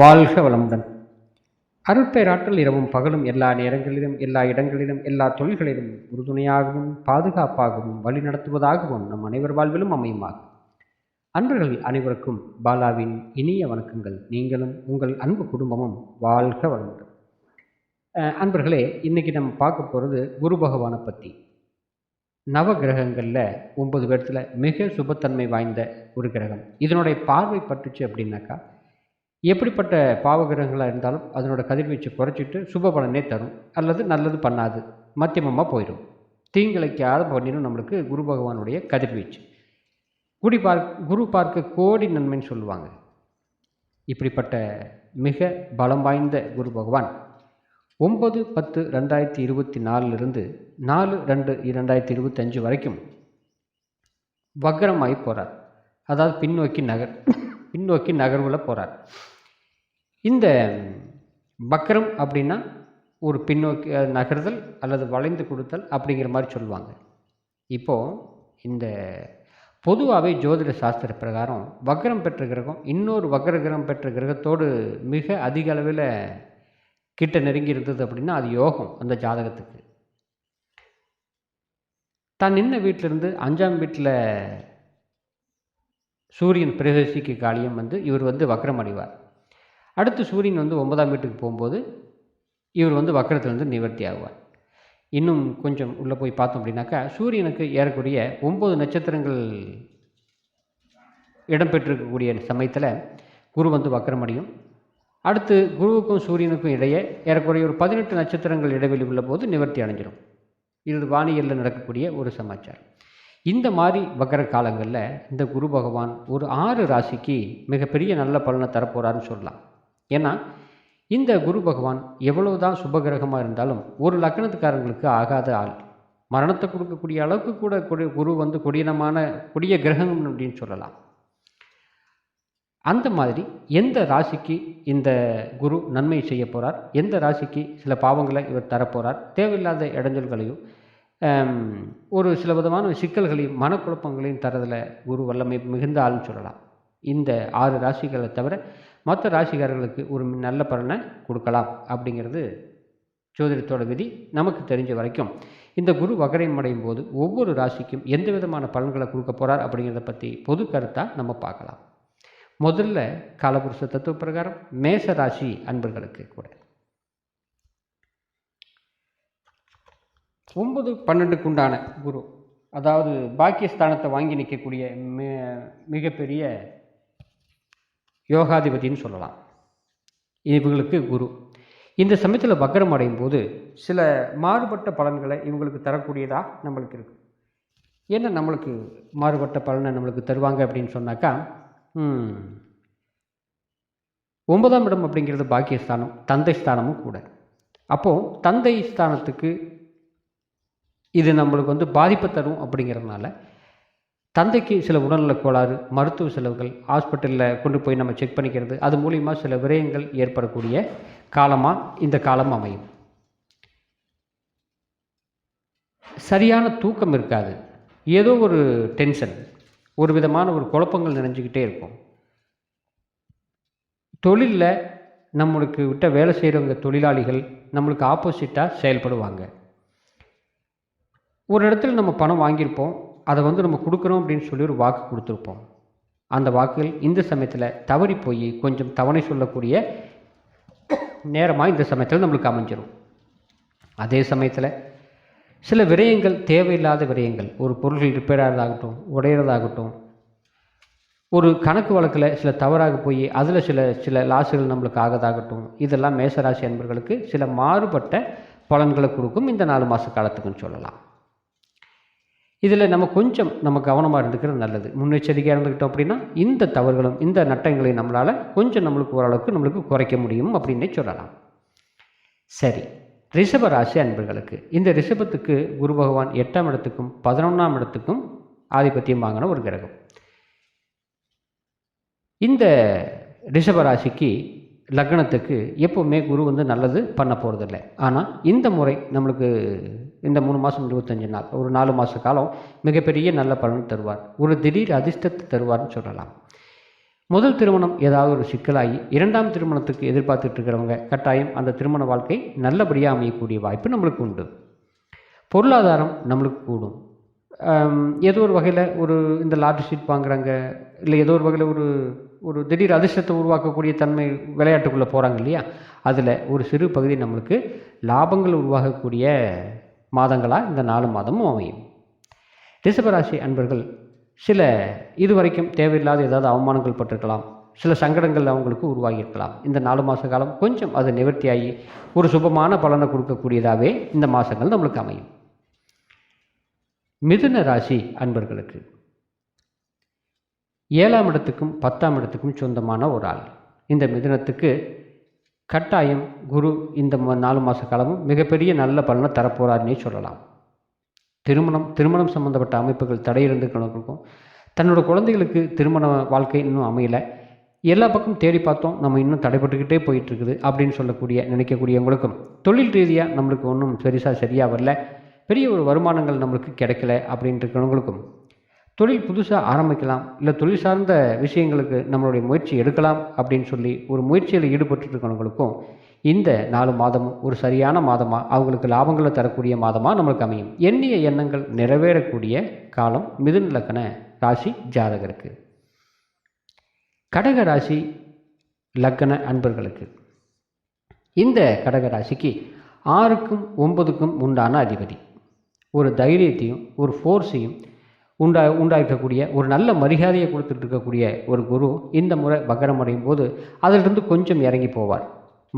வாழ்க வளமுடன். அருட்பேராற்றல் இரவும் பகலும் எல்லா நேரங்களிலும் எல்லா இடங்களிலும் எல்லா தொழில்களிலும் உறுதுணையாகவும் பாதுகாப்பாகவும் வழிநடத்துவதாகவும் நம் அனைவர் வாழ்விலும் அமையுமாக. அன்பர்கள் அனைவருக்கும் பாலாவின் இனிய வணக்கங்கள். நீங்களும் உங்கள் அன்பு குடும்பமும் வாழ்க வளமுடன். அன்பர்களே இன்னைக்கு நம்ம பார்க்க போகிறது குரு பகவானை பற்றி நவ கிரகங்களில் ஒன்பது பேர்த்தில் மிக சுபத்தன்மை வாய்ந்த ஒரு கிரகம். இதனுடைய பார்வை பட்டுச்சு அப்படின்னாக்கா எப்படிப்பட்ட பாவகிரகங்களாக இருந்தாலும் அதனோட கதிர்வீச்சை குறைச்சிட்டு சுப பலனே தரும். அல்லது நல்லது பண்ணாது. மத்தியமமாக போயிடும். தீங்கிழைக்காத பண்ணிடும் நம்மளுக்கு குரு பகவானுடைய கதிர்வீச்சு. குடி பார்க் குரு பார்க்க கோடி நன்மைன்னு சொல்லுவாங்க. இப்படிப்பட்ட மிக பலம் வாய்ந்த குரு பகவான் ஒம்பது பத்து ரெண்டாயிரத்தி இருபத்தி நாலுலேருந்து நாலு ரெண்டு ரெண்டாயிரத்தி இருபத்தஞ்சு வரைக்கும் வக்ரமாகி போகிறார் அதாவது பின்னோக்கி நகர் பின்னோக்கி நகர்வில் போகிறார் இந்த வக்ரம் அப்படின்னா ஒரு பின்னோக்கி நகர்தல் அல்லது வளைந்து கொடுத்தல் அப்படிங்கிற மாதிரி சொல்லுவாங்க. இப்போது இந்த பொதுவாகவே ஜோதிட சாஸ்திர பிரகாரம் வக்ரம் பெற்ற கிரகம் இன்னொரு வக்ர கிரகம் பெற்ற கிரகத்தோடு மிக அதிக அளவில் கிட்ட நெருங்கி இருந்தது அப்படின்னா அது யோகம் அந்த ஜாதகத்துக்கு. தான் நின்ன வீட்டிலிருந்து அஞ்சாம் வீட்டில் சூரியன் பிரவேசிக்க காலியம் வந்து இவர் வந்து வக்ரம் அடைவார். அடுத்து சூரியன் வந்து ஒன்பதாம் வீட்டுக்கு போகும்போது இவர் வந்து வக்கரத்துலேருந்து நிவர்த்தி ஆகுவார் இன்னும் கொஞ்சம் உள்ளே போய் பார்த்தோம் அப்படின்னாக்கா சூரியனுக்கு ஏறக்கூடிய ஒம்பது நட்சத்திரங்கள் இடம்பெற்றிருக்கக்கூடிய சமயத்தில் குரு வந்து வக்கரமடையும் அடுத்து குருவுக்கும் சூரியனுக்கும் இடையே ஏறக்குறைய ஒரு பதினெட்டு நட்சத்திரங்கள் இடைவெளி உள்ள போது நிவர்த்தி அடைஞ்சிடும் இது வானியலில் நடக்கக்கூடிய ஒரு சமாச்சாரம். இந்த மாதிரி வக்கர காலங்களில் இந்த குரு பகவான் ஒரு ஆறு ராசிக்கு மிகப்பெரிய நல்ல பலனை தரப்போகிறாருன்னு சொல்லலாம். ஏன்னா இந்த குரு பகவான் எவ்வளவுதான் சுபகிரகமாக இருந்தாலும் ஒரு லக்னத்துக்காரங்களுக்கு ஆகாத ஆள். மரணத்தை கொடுக்கக்கூடிய அளவுக்கு கூட கொடி- குரு வந்து கொடியனமான கொடிய கிரகம் அப்படின்னு சொல்லலாம். அந்த மாதிரி எந்த ராசிக்கு இந்த குரு நன்மை செய்ய போகிறார் எந்த ராசிக்கு சில பாவங்களை இவர் தரப்போகிறார் தேவையில்லாத இடைஞ்சல்களையும் ஒரு சில விதமான சிக்கல்களையும் மனக்குழப்பங்களையும் தரதில் குரு வல்லமை மிகுந்த ஆள்னு சொல்லலாம். இந்த ஆறு ராசிகளை தவிர மற்ற ராசிக்காரர்களுக்கு ஒரு நல்ல பலனை கொடுக்கலாம் அப்படிங்கிறது ஜோதிடத்தோட விதி. நமக்கு தெரிஞ்ச வரைக்கும் இந்த குரு வகரம் அடையும் போது ஒவ்வொரு ராசிக்கும் எந்த விதமான பலன்களை கொடுக்க போகிறார் அப்படிங்கிறத பற்றி பொது கருத்தாக நம்ம பார்க்கலாம். முதல்ல காலபுருஷ தத்துவ பிரகாரம் மேச ராசி அன்பர்களுக்கு கூட. ஒன்பது பன்னெண்டுக்கு உண்டான குரு அதாவது பாக்கியஸ்தானத்தை வாங்கி நிற்கக்கூடிய மிகப்பெரிய யோகாதிபதின்னு சொல்லலாம். இவங்களுக்கு குரு. இந்த சமயத்தில் வக்ரம் அடையும் போது சில மாறுபட்ட பலன்களை இவங்களுக்கு தரக்கூடியதாக நம்மளுக்கு இருக்குது என்ன நம்மளுக்கு மாறுபட்ட பலனை நம்மளுக்கு தருவாங்க அப்படின்னு சொன்னாக்கா ஒன்பதாம் இடம் அப்படிங்கிறது பாக்கியஸ்தானம் தந்தை ஸ்தானமும் கூட. அப்போது தந்தை ஸ்தானத்துக்கு இது நம்மளுக்கு வந்து பாதிப்பை தரும் அப்படிங்கிறதுனால தந்தைக்கு சில உடல்நலக் கோளாறு மருத்துவ செலவுகள் ஹாஸ்பிட்டலில் கொண்டு போய் நம்ம செக் பண்ணிக்கிறது அது மூலிமா சில விரயங்கள் ஏற்படக்கூடிய காலமாக இந்த காலம் அமையும். சரியான தூக்கம் இருக்காது. ஏதோ ஒரு டென்ஷன் ஒரு விதமான ஒரு குழப்பங்கள் நிறைஞ்சிக்கிட்டே இருக்கும். தொழிலில் நம்மளுக்கு விட்ட வேலை செய்கிறவங்க தொழிலாளிகள் நம்மளுக்கு ஆப்போசிட்டாக செயல்படுவாங்க. ஒரு இடத்துல நம்ம பணம் வாங்கியிருப்போம் அதை வந்து நம்ம கொடுக்குறோம் அப்படின்னு சொல்லி ஒரு வாக்கு கொடுத்துருப்போம். அந்த வாக்குகள் இந்த சமயத்தில் தவறி போய் கொஞ்சம் தவணை சொல்லக்கூடிய நேரமாக இந்த சமயத்தில் நம்மளுக்கு அமைஞ்சிடும் அதே சமயத்தில் சில விரயங்கள் தேவையில்லாத விரயங்கள் ஒரு பொருள்கள் ரிப்பேர் ஆகிறதாகட்டும் உடையிறதாகட்டும் ஒரு கணக்கு வழக்கில் சில தவறாக போய் அதில் சில சில லாஸுகள் நம்மளுக்கு ஆகதாகட்டும் இதெல்லாம் மேசராசி அன்பர்களுக்கு சில மாறுபட்ட பலன்களை கொடுக்கும் இந்த நாலு மாத காலத்துக்குன்னு சொல்லலாம். இதில் நம்ம கொஞ்சம் நம்ம கவனமாக இருந்துக்கிறது நல்லது. முன்னெச்சரிக்கையாக இருந்துக்கிட்டோம் அப்படின்னா இந்த தவறுகளும் இந்த நட்டங்களை நம்மளால் கொஞ்சம் நம்மளுக்கு ஓரளவுக்கு நம்மளுக்கு குறைக்க முடியும் அப்படின்னே சொல்லலாம். சரி. ரிஷப ராசி அன்பர்களுக்கு இந்த ரிஷபத்துக்கு குரு பகவான் எட்டாம் இடத்துக்கும் பதினொன்றாம் இடத்துக்கும் ஆதிபத்தியம் வாங்கின ஒரு கிரகம். இந்த ரிஷபராசிக்கு லக்னத்துக்கு எப்போவுமே குரு வந்து நல்லது பண்ண போகிறதில்ல ஆனால் இந்த முறை நம்மளுக்கு இந்த மூணு மாதம் இருபத்தஞ்சு நாள் ஒரு நாலு மாத காலம் மிகப்பெரிய நல்ல பலன் தருவார். ஒரு திடீர் அதிர்ஷ்டத்தை தருவார்னு சொல்லலாம். முதல் திருமணம் ஏதாவது ஒரு சிக்கலாகி இரண்டாம் திருமணத்துக்கு எதிர்பார்த்துட்டு இருக்கிறவங்க கட்டாயம் அந்த திருமண வாழ்க்கை நல்லபடியாக அமையக்கூடிய வாய்ப்பு நம்மளுக்கு உண்டு. பொருளாதாரம் நம்மளுக்கு கூடும். ஏதோ ஒரு வகையில் ஒரு இந்த லாட்ரி ஷீட் வாங்குறாங்க இல்லை ஏதோ ஒரு வகையில் ஒரு ஒரு திடீர் அதிர்ஷ்டத்தை உருவாக்கக்கூடிய தன்மை விளையாட்டுக்குள்ளே போகிறாங்க இல்லையா? அதில் ஒரு சிறு பகுதி நம்மளுக்கு லாபங்கள் உருவாகக்கூடிய மாதங்களாக இந்த நாலு மாதமும் அமையும். ரிஷபராசி அன்பர்கள் சில இதுவரைக்கும் தேவையில்லாத ஏதாவது அவமானங்கள் பட்டிருக்கலாம். சில சங்கடங்கள் அவங்களுக்கு உருவாகியிருக்கலாம் இந்த நாலு மாத காலம் கொஞ்சம் அது நிவர்த்தியாகி ஒரு சுபமான பலனை கொடுக்கக்கூடியதாகவே இந்த மாதங்கள் நம்மளுக்கு அமையும். மிதுன ராசி அன்பர்களுக்கு ஏழாம் இடத்துக்கும் பத்தாம் இடத்துக்கும் சொந்தமான ஒரு ஆள். இந்த மிதனத்துக்கு கட்டாயம் குரு இந்த நாலு மாத காலமும் மிகப்பெரிய நல்ல பலனை தரப்போறாருன்னே சொல்லலாம். திருமணம் திருமணம் சம்பந்தப்பட்ட அமைப்புகள் தடை தன்னோட குழந்தைகளுக்கு திருமண வாழ்க்கை இன்னும் அமையலை. எல்லா பக்கம் தேடி பார்த்தோம் நம்ம இன்னும் தடைப்பட்டுக்கிட்டே போயிட்டு இருக்குது அப்படின்னு சொல்லக்கூடிய நினைக்கக்கூடியவங்களுக்கும் தொழில் ரீதியாக நம்மளுக்கு ஒன்றும் சரிசாக சரியாக வரல. பெரிய ஒரு வருமானங்கள் நம்மளுக்கு கிடைக்கல அப்படின்ட்டு இருக்கிறவங்களுக்கும் தொழில் புதுசாக ஆரம்பிக்கலாம். இல்லை தொழில் சார்ந்த விஷயங்களுக்கு நம்மளுடைய முயற்சி எடுக்கலாம் அப்படின்னு சொல்லி ஒரு முயற்சியில் ஈடுபட்டுருக்கவங்களுக்கும் இந்த நாலு மாதமும் ஒரு சரியான மாதமாக அவங்களுக்கு லாபங்களை தரக்கூடிய மாதமாக நம்மளுக்கு அமையும். எண்ணிய எண்ணங்கள் நிறைவேறக்கூடிய காலம் மிதுன் லக்கண ராசி ஜாதகருக்கு. கடக ராசி லக்கண அன்பர்களுக்கு. இந்த கடக ராசிக்கு ஆறுக்கும் ஒன்பதுக்கும் உண்டான அதிபதி. ஒரு தைரியத்தையும் ஒரு ஃபோர்ஸையும் உண்டா உண்டாக்கக்கூடிய ஒரு நல்ல மரியாதையை கொடுத்துட்டு இருக்கக்கூடிய ஒரு குரு இந்த முறை வக்கரம் அடையும் போது அதிலிருந்து கொஞ்சம் இறங்கி போவார்.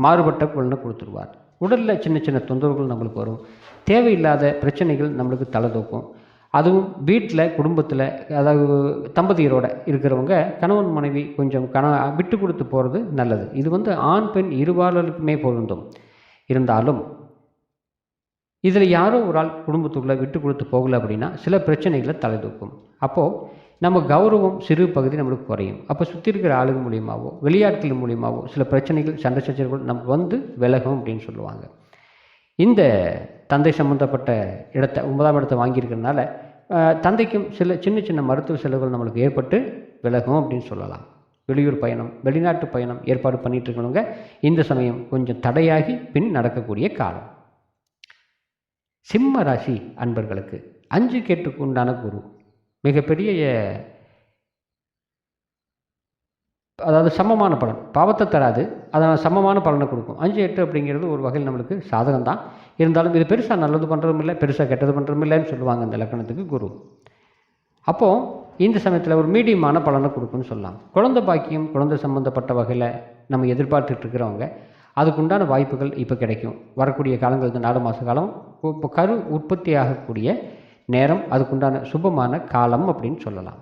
மாறுபட்ட பலனை கொடுத்துருவார். உடலில் சின்ன சின்ன தொந்தரவுகள் நம்மளுக்கு வரும். தேவையில்லாத பிரச்சனைகள் நம்மளுக்கு தலை தூக்கும் அதுவும் வீட்டில் குடும்பத்தில் அதாவது தம்பதியரோட இருக்கிறவங்க கணவன் மனைவி கொஞ்சம் கண விட்டு கொடுத்து போகிறது நல்லது. இது வந்து ஆண் பெண் இருபாலருக்குமே பொருந்தும். இருந்தாலும் இதில் யாரோ ஒரு ஆள் குடும்பத்துக்குள்ளே விட்டு கொடுத்து போகலை அப்படின்னா சில பிரச்சனைகளை தலை தூக்கும். அப்போது நம்ம கௌரவம் சிறு பகுதி நம்மளுக்கு குறையும். அப்போ சுற்றி இருக்கிற ஆளுங்க மூலியமாகவோ வெளியாட்கள் மூலியமாகவோ சில பிரச்சனைகள் சண்டை சச்சரவுகள் நமக்கு வந்து விலகும் அப்படின்னு சொல்லுவாங்க. இந்த தந்தை சம்மந்தப்பட்ட இடத்த ஒன்பதாம் இடத்தை வாங்கியிருக்கிறதுனால தந்தைக்கும் சில சின்ன சின்ன மருத்துவ செலவுகள் நம்மளுக்கு ஏற்பட்டு விலகும் அப்படின்னு சொல்லலாம். வெளியூர் பயணம் வெளிநாட்டு பயணம் ஏற்பாடு பண்ணிகிட்டு இருக்கணுங்க இந்த சமயம் கொஞ்சம் தடையாகி பின் நடக்கக்கூடிய காலம். சிம்ம ராசி அன்பர்களுக்கு அஞ்சு கேட்டுக்கு உண்டான குரு. மிகப்பெரிய அதாவது சமமான பலன். பாவத்தை தராது அதனால் சமமான பலனை கொடுக்கும். அஞ்சு எட்டு அப்படிங்கிறது ஒரு வகையில் நம்மளுக்கு சாதகம் தான் இருந்தாலும் இது பெருசாக நல்லது பண்ணுறதும் இல்லை பெருசாக கெட்டது பண்ணுறதும் இல்லைன்னு சொல்லுவாங்க இந்த லக்கணத்துக்கு குரு. அப்போது இந்த சமயத்தில் ஒரு மீடியமான பலனை கொடுக்குன்னு சொல்லலாம். குழந்தை பாக்கியம் குழந்தை சம்மந்தப்பட்ட வகையில் நம்ம எதிர்பார்த்துட்டு இருக்கிறவங்க அதுக்குண்டான வாய்ப்புகள் இப்போ கிடைக்கும். வரக்கூடிய காலங்கள் இந்த நாலு மாத காலம் இப்போ கரு உற்பத்தி ஆகக்கூடிய நேரம் அதுக்குண்டான சுபமான காலம் அப்படின்னு சொல்லலாம்.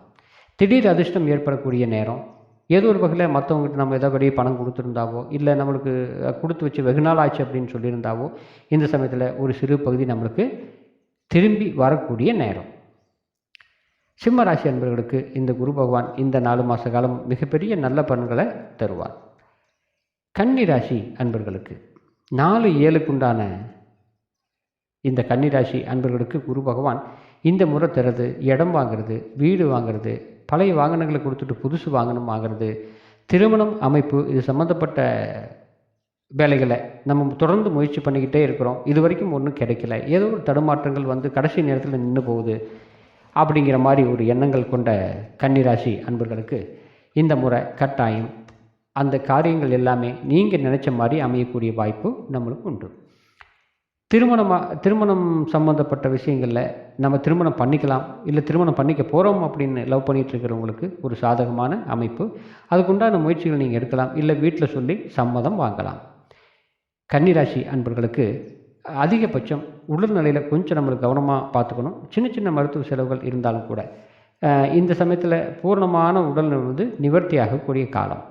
திடீர் அதிர்ஷ்டம் ஏற்படக்கூடிய நேரம். ஏதோ ஒரு வகையில் மற்றவங்ககிட்ட நம்ம ஏதோ வெளியே பணம் கொடுத்துருந்தாவோ இல்லை நம்மளுக்கு கொடுத்து வச்சு வெகு நாள் ஆச்சு அப்படின்னு சொல்லியிருந்தாவோ இந்த சமயத்தில் ஒரு சிறு பகுதி நம்மளுக்கு திரும்பி வரக்கூடிய நேரம். சிம்ம ராசி அன்பர்களுக்கு இந்த குரு பகவான் இந்த நாலு மாத காலம் மிகப்பெரிய நல்ல பலன்களை தருவார். கன்னி ராசி அன்பர்களுக்கு நாலு ஏழுக்குண்டான இந்த கன்னிராசி அன்பர்களுக்கு குரு பகவான் இந்த முறை தருது இடம் வாங்குறது வீடு வாங்குறது பழைய வாகனங்களை கொடுத்துட்டு புதுசு வாகனம் வாங்குறது திருமணம் அமைப்பு இது சம்மந்தப்பட்ட வேலைகளை நம்ம தொடர்ந்து முயற்சி பண்ணிக்கிட்டே இருக்கிறோம். இது வரைக்கும் ஒன்றும் கிடைக்கல. ஏதோ ஒரு தடுமாற்றங்கள் வந்து கடைசி நேரத்தில் நின்று போகுது. அப்படிங்கிற மாதிரி ஒரு எண்ணங்கள் கொண்ட கன்னிராசி அன்பர்களுக்கு இந்த முறை கட்டாயம் அந்த காரியங்கள் எல்லாமே நீங்கள் நினச்ச மாதிரி அமையக்கூடிய வாய்ப்பு நம்மளுக்கு உண்டு. திருமணமாக திருமணம் சம்மந்தப்பட்ட விஷயங்களில் நம்ம திருமணம் பண்ணிக்கலாம் இல்லை திருமணம் பண்ணிக்க போகிறோம் அப்படின்னு லவ் பண்ணிட்டு இருக்கிறவங்களுக்கு ஒரு சாதகமான அமைப்பு. அதுக்குண்டான முயற்சிகள் நீங்கள் எடுக்கலாம் இல்லை வீட்டில் சொல்லி சம்மதம் வாங்கலாம். கன்னிராசி அன்பர்களுக்கு அதிகபட்சம் உடல்நிலையில் கொஞ்சம் நம்மளுக்கு கவனமாக பார்த்துக்கணும். சின்ன சின்ன மருத்துவ செலவுகள் இருந்தாலும் கூட இந்த சமயத்தில் பூர்ணமான உடல்நிலை வந்து நிவர்த்தி ஆகக்கூடிய காலம்.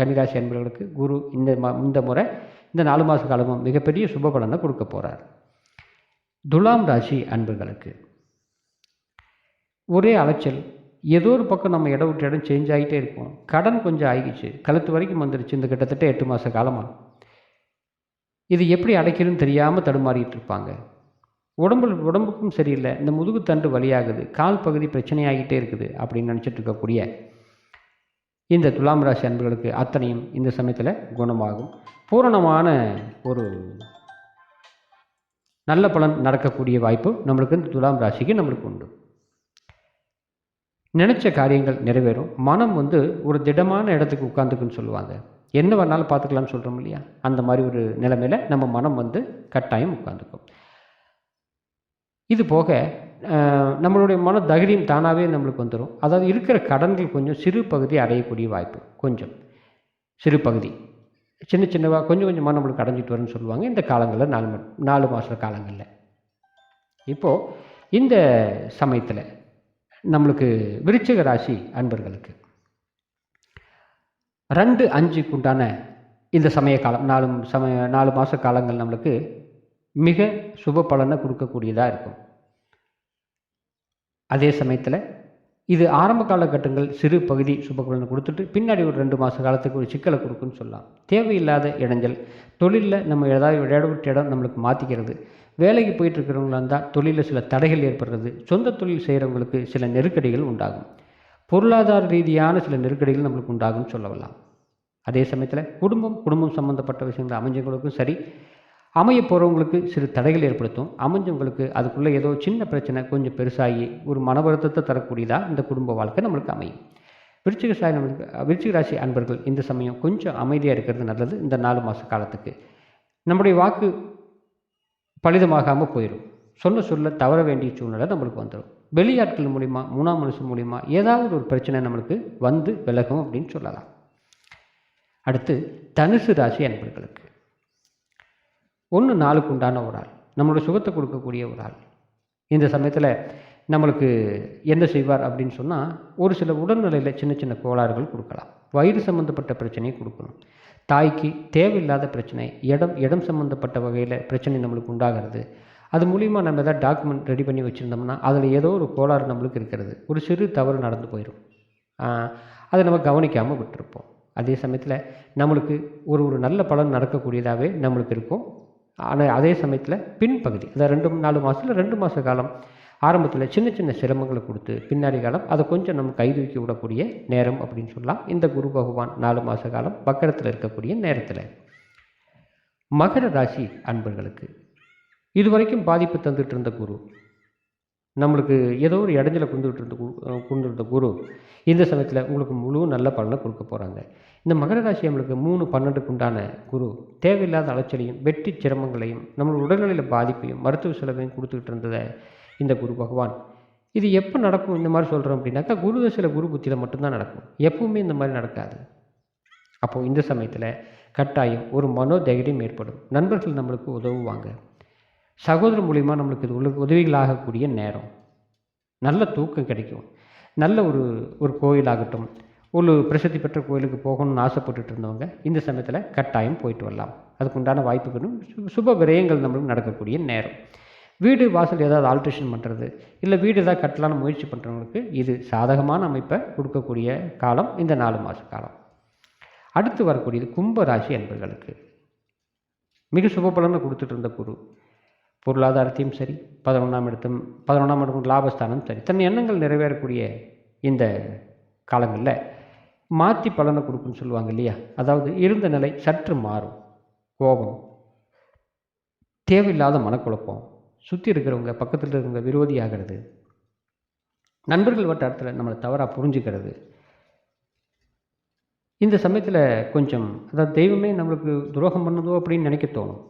கன்னிராசி அன்பர்களுக்கு குரு இந்த ம இந்த முறை இந்த நாலு மாத காலமும் மிகப்பெரிய சுப பலனை கொடுக்க போகிறார் துலாம் ராசி அன்பர்களுக்கு ஒரே அலைச்சல். ஏதோ ஒரு பக்கம் நம்ம இடம் விட்டு இடம் சேஞ்ச் ஆகிட்டே இருக்கும். கடன் கொஞ்சம் ஆகிடுச்சு. கழுத்து வரைக்கும் வந்துருச்சு. இந்த கிட்டத்தட்ட எட்டு மாத காலமாக இது எப்படி அடைக்கிறதுன்னு தெரியாமல் தடுமாறிட்டு இருப்பாங்க. உடம்பு உடம்புக்கும் சரியில்லை. இந்த முதுகு தண்டு வலியாகுது. கால் பகுதி பிரச்சனையாகிட்டே இருக்குது அப்படின்னு நினச்சிட்டு இருக்கக்கூடிய இந்த துலாம் ராசி அன்பர்களுக்கு அத்தனையும் இந்த சமயத்தில் குணமாகும். பூரணமான ஒரு நல்ல பலன் நடக்கக்கூடிய வாய்ப்பு நம்மளுக்கு இந்த துலாம் ராசிக்கு நம்மளுக்கு உண்டு. நினச்ச காரியங்கள் நிறைவேறும். மனம் வந்து ஒரு திடமான இடத்துக்கு உட்காந்துக்குன்னு சொல்லுவாங்க. என்ன வேணாலும் பார்த்துக்கலாம்னு சொல்கிறோம் இல்லையா? அந்த மாதிரி ஒரு நிலைமையில் நம்ம மனம் வந்து கட்டாயம் உட்காந்துக்கும் இது போக நம்மளுடைய மன தைரியம் தானாகவே நம்மளுக்கு வந்துடும் அதாவது இருக்கிற கடன்கள் கொஞ்சம் சிறு பகுதி அடையக்கூடிய வாய்ப்பு கொஞ்சம். சிறு பகுதி. சின்ன சின்னவா கொஞ்சம் கொஞ்சமாக நம்மளுக்கு அடைஞ்சிட்டு வரும்னு சொல்லுவாங்க. இந்த காலங்களில் நாலு ம- நாலு மாத காலங்களில். இப்போது இந்த சமயத்தில் நம்மளுக்கு விருச்சிக ராசி அன்பர்களுக்கு ரெண்டு அஞ்சுக்கு உண்டான இந்த சமய காலம் நாலு சமய நாலு மாத காலங்கள் நம்மளுக்கு மிக சுப பலனை கொடுக்கக்கூடியதாக இருக்கும். அதே சமயத்தில் இது ஆரம்ப காலகட்டங்கள் சிறு பகுதி சுபகுலனை கொடுத்துட்டு பின்னாடி ஒரு ரெண்டு மாத காலத்துக்கு ஒரு சிக்கலை கொடுக்குன்னு சொல்லலாம். தேவையில்லாத இடைஞ்சல். தொழிலில் நம்ம ஏதாவது விளையாட விட்டு இடம் நம்மளுக்கு மாற்றிக்கிறது வேலைக்கு போயிட்டுருக்கிறவங்களா இருந்தால் தொழிலில் சில தடைகள் ஏற்படுறது. சொந்த தொழில் செய்கிறவங்களுக்கு சில நெருக்கடிகள் உண்டாகும். பொருளாதார ரீதியான சில நெருக்கடிகள் நம்மளுக்கு உண்டாகும்னு சொல்லலாம். அதே சமயத்தில் குடும்பம் குடும்பம் சம்மந்தப்பட்ட விஷயங்கள் அமைஞ்சவங்களுக்கும் சரி அமைய போகிறவங்களுக்கு சிறு தடைகள் ஏற்படுத்தும். அமைஞ்சவங்களுக்கு அதுக்குள்ளே ஏதோ சின்ன பிரச்சனை கொஞ்சம் பெருசாகி ஒரு மன வருத்தத்தை தரக்கூடியதாக இந்த குடும்ப வாழ்க்கை நம்மளுக்கு அமையும். விருச்சிக சாய் நம்மளுக்கு விருச்சிக ராசி அன்பர்கள் இந்த சமயம் கொஞ்சம் அமைதியாக இருக்கிறது நல்லது இந்த நாலு மாத காலத்துக்கு. நம்முடைய வாக்கு பலிதமாகாமல் போயிடும் சொல்ல சொல்ல தவற வேண்டிய சூழ்நிலை நம்மளுக்கு வந்துடும் வெளியாட்கள் மூலிமா மூணாம் மனுஷன் மூலிமா ஏதாவது ஒரு பிரச்சனை நம்மளுக்கு வந்து விலகும் அப்படின்னு சொல்லலாம். அடுத்து தனுசு ராசி அன்பர்களுக்கு. ஒன்று நாளுக்கு உண்டான ஒரு ஆள். நம்மளோட சுகத்தை கொடுக்கக்கூடிய ஒரு ஆள். இந்த சமயத்தில் நம்மளுக்கு என்ன செய்வார் அப்படின்னு சொன்னால் ஒரு சில உடல்நிலையில் சின்ன சின்ன கோளாறுகள் கொடுக்கலாம். வயிறு சம்மந்தப்பட்ட பிரச்சனையை கொடுக்கணும். தாய்க்கு தேவையில்லாத பிரச்சனை இடம் இடம் சம்மந்தப்பட்ட வகையில் பிரச்சனை நம்மளுக்கு உண்டாகிறது. அது மூலிமா நம்ம எதாவது டாக்குமெண்ட் ரெடி பண்ணி வச்சுருந்தோம்னா அதில் ஏதோ ஒரு கோளாறு நம்மளுக்கு இருக்கிறது. ஒரு சிறு தவறு நடந்து போயிடும் அதை நம்ம கவனிக்காமல் விட்டுருப்போம். அதே சமயத்தில் நம்மளுக்கு ஒரு ஒரு நல்ல பலன் நடக்கக்கூடியதாகவே நம்மளுக்கு இருக்கும். ஆனால் அதே சமயத்தில் பின்பகுதி அதாவது ரெண்டு நாலு மாதத்தில் ரெண்டு மாத காலம் ஆரம்பத்தில் சின்ன சின்ன சிரமங்களை கொடுத்து பின்னாடி காலம் அதை கொஞ்சம் நம்ம கைதூக்கி விடக்கூடிய நேரம் அப்படின்னு சொல்லலாம். இந்த குரு பகவான் நாலு மாத காலம் பக்கரத்தில் இருக்கக்கூடிய நேரத்தில். மகர ராசி அன்பர்களுக்கு இதுவரைக்கும் பாதிப்பு தந்துட்டு இருந்த குரு நம்மளுக்கு ஏதோ ஒரு இடைஞ்சல கொண்டுகிட்டு இருந்த கு- அஹ் குரு இந்த சமயத்தில் உங்களுக்கு முழு நல்ல பலனை கொடுக்க போகிறாங்க இந்த மகர ராசி நம்மளுக்கு மூணு பன்னெண்டுக்கு உண்டான குரு தேவையில்லாத அலைச்சலையும் வெற்றி சிரமங்களையும் நம்மளோட உடல்நிலையில் பாதிப்பையும் மருத்துவ செலவையும் கொடுத்துக்கிட்டு இருந்ததை இந்த குரு பகவான். இது எப்போ நடக்கும்? இந்த மாதிரி சொல்கிறோம் அப்படின்னாக்கா குரு தசையில் குரு புத்தியில் மட்டும்தான் நடக்கும். எப்பவுமே இந்த மாதிரி நடக்காது. அப்போது இந்த சமயத்தில் கட்டாயம் ஒரு மனோதைரியம் ஏற்படும். நண்பர்கள் நம்மளுக்கு உதவுவாங்க. சகோதரர் மூலிமா நம்மளுக்கு இது உள்ள உதவிகளாகக்கூடிய நேரம். நல்ல தூக்கம் கிடைக்கும். நல்ல ஒரு ஒரு கோயிலாகட்டும் ஒரு பிரசித்தி பெற்ற கோயிலுக்கு போகணும்னு ஆசைப்பட்டுட்டு இருந்தவங்க இந்த சமயத்தில் கட்டாயம் போயிட்டு வரலாம். அதுக்குண்டான வாய்ப்புகளும் சு- சுப விரயங்கள் நம்மளுக்கு நடக்கக்கூடிய நேரம். வீடு வாசல் ஏதாவது ஆல்ட்ரேஷன் பண்ணுறது இல்லை வீடு ஏதாவது கட்டலான்னு முயற்சி பண்ணுறவங்களுக்கு இது சாதகமான அமைப்பை கொடுக்கக்கூடிய காலம் இந்த நாலு மாத காலம். அடுத்து வரக்கூடியது கும்ப ராசி மிக சுப பலனை கொடுத்துட்டு இருந்த குரு. பொருளாதாரத்தையும் சரி பதினொன்றாம் இடத்தும் பதினொன்றாம் இடம் லாபஸ்தானம் சரி. தன் எண்ணங்கள் நிறைவேறக்கூடிய இந்த காலங்களில் மாற்றி பலனை கொடுக்குன்னு சொல்லுவாங்க இல்லையா? அதாவது இருந்த நிலை சற்று மாறும். கோபம் தேவையில்லாத மனக்குழப்பம் சுற்றி இருக்கிறவங்க பக்கத்தில் இருக்கிறவங்க விரோதியாகிறது நண்பர்கள் வட்டாரத்தில் நம்மளை தவறாக புரிஞ்சுக்கிறது. இந்த சமயத்தில் கொஞ்சம் அதாவது தெய்வமே நம்மளுக்கு துரோகம் பண்ணுதோ அப்படின்னு நினைக்க தோணும்.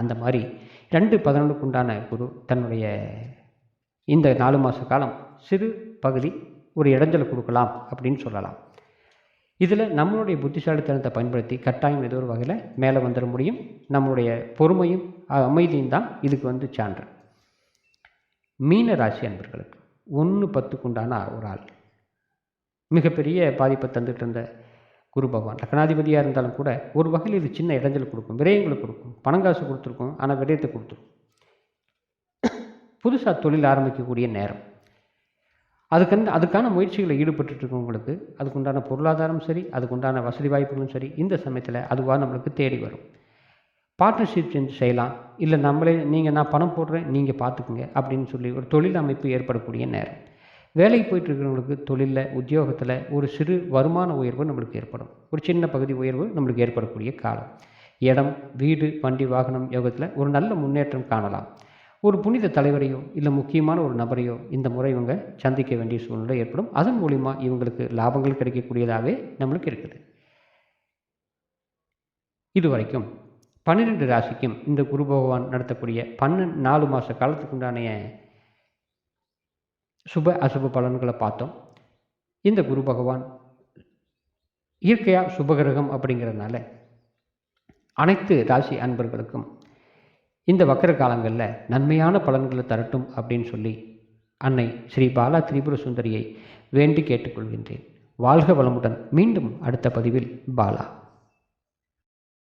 அந்த மாதிரி ரெண்டு பதினொன்றுக்கு உண்டான குரு தன்னுடைய இந்த நாலு மாத காலம் சிறு பகுதி ஒரு இடைஞ்சலை கொடுக்கலாம் அப்படின்னு சொல்லலாம். இதில் நம்மளுடைய புத்திசாலித்தனத்தை பயன்படுத்தி கட்டாயம் ஏதோ ஒரு வகையில் மேலே வந்துட முடியும். நம்மளுடைய பொறுமையும் அமைதியும் தான் இதுக்கு வந்து சான்று. மீன ராசி அன்பர்களுக்கு ஒன்று பத்துக்குண்டான ஒரு ஆள். மிகப்பெரிய பாதிப்பை தந்துட்டு இருந்த குரு பகவான். லக்னாதிபதியாக இருந்தாலும் கூட ஒரு வகையில் இது சின்ன இடைஞ்சல் கொடுக்கும். விரயங்களை கொடுக்கும். பணம் காசு கொடுத்துருக்கும். ஆனால் விரயத்தை கொடுத்துருக்கும் புதுசாக தொழில் ஆரம்பிக்கக்கூடிய நேரம். அதுக்கு அதுக்கான முயற்சிகளில் ஈடுபட்டு இருக்கவங்களுக்கு அதுக்குண்டான பொருளாதாரம் சரி அதுக்குண்டான வசதி வாய்ப்புகளும் சரி இந்த சமயத்தில் அதுவாக நம்மளுக்கு தேடி வரும். பார்ட்னர்ஷிப் செஞ்சு செய்யலாம். இல்லை நம்மளே நீங்கள் நான் பணம் போடுறேன் நீங்கள் பார்த்துக்குங்க அப்படின்னு சொல்லி ஒரு தொழில் அமைப்பு ஏற்படக்கூடிய நேரம். வேலைக்கு போயிட்டு இருக்கிறவங்களுக்கு தொழிலில் உத்தியோகத்தில் ஒரு சிறு வருமான உயர்வு நம்மளுக்கு ஏற்படும். ஒரு சின்ன பகுதி உயர்வு நம்மளுக்கு ஏற்படக்கூடிய காலம். இடம் வீடு வண்டி வாகனம் யோகத்தில் ஒரு நல்ல முன்னேற்றம் காணலாம். ஒரு புனித தலைவரையோ இல்லை முக்கியமான ஒரு நபரையோ இந்த முறை இவங்க சந்திக்க வேண்டிய சூழ்நிலை ஏற்படும். அதன் மூலிமா இவங்களுக்கு லாபங்கள் கிடைக்கக்கூடியதாகவே நம்மளுக்கு இருக்குது. இதுவரைக்கும் பன்னிரெண்டு ராசிக்கும் இந்த குரு பகவான் நடத்தக்கூடிய பன்னெண்டு நாலு மாத காலத்துக்கு உண்டான சுப அசுப பலன்களை பார்த்தோம். இந்த குரு பகவான் இயற்கையாக சுபகிரகம் அப்படிங்கிறதுனால அனைத்து ராசி அன்பர்களுக்கும் இந்த வக்கர காலங்களில் நன்மையான பலன்களை தரட்டும் அப்படின்னு சொல்லி அன்னை ஸ்ரீ பாலா திரிபுர சுந்தரியை வேண்டி கேட்டுக்கொள்கின்றேன். வாழ்க வளமுடன். மீண்டும் அடுத்த பதிவில் பாலா.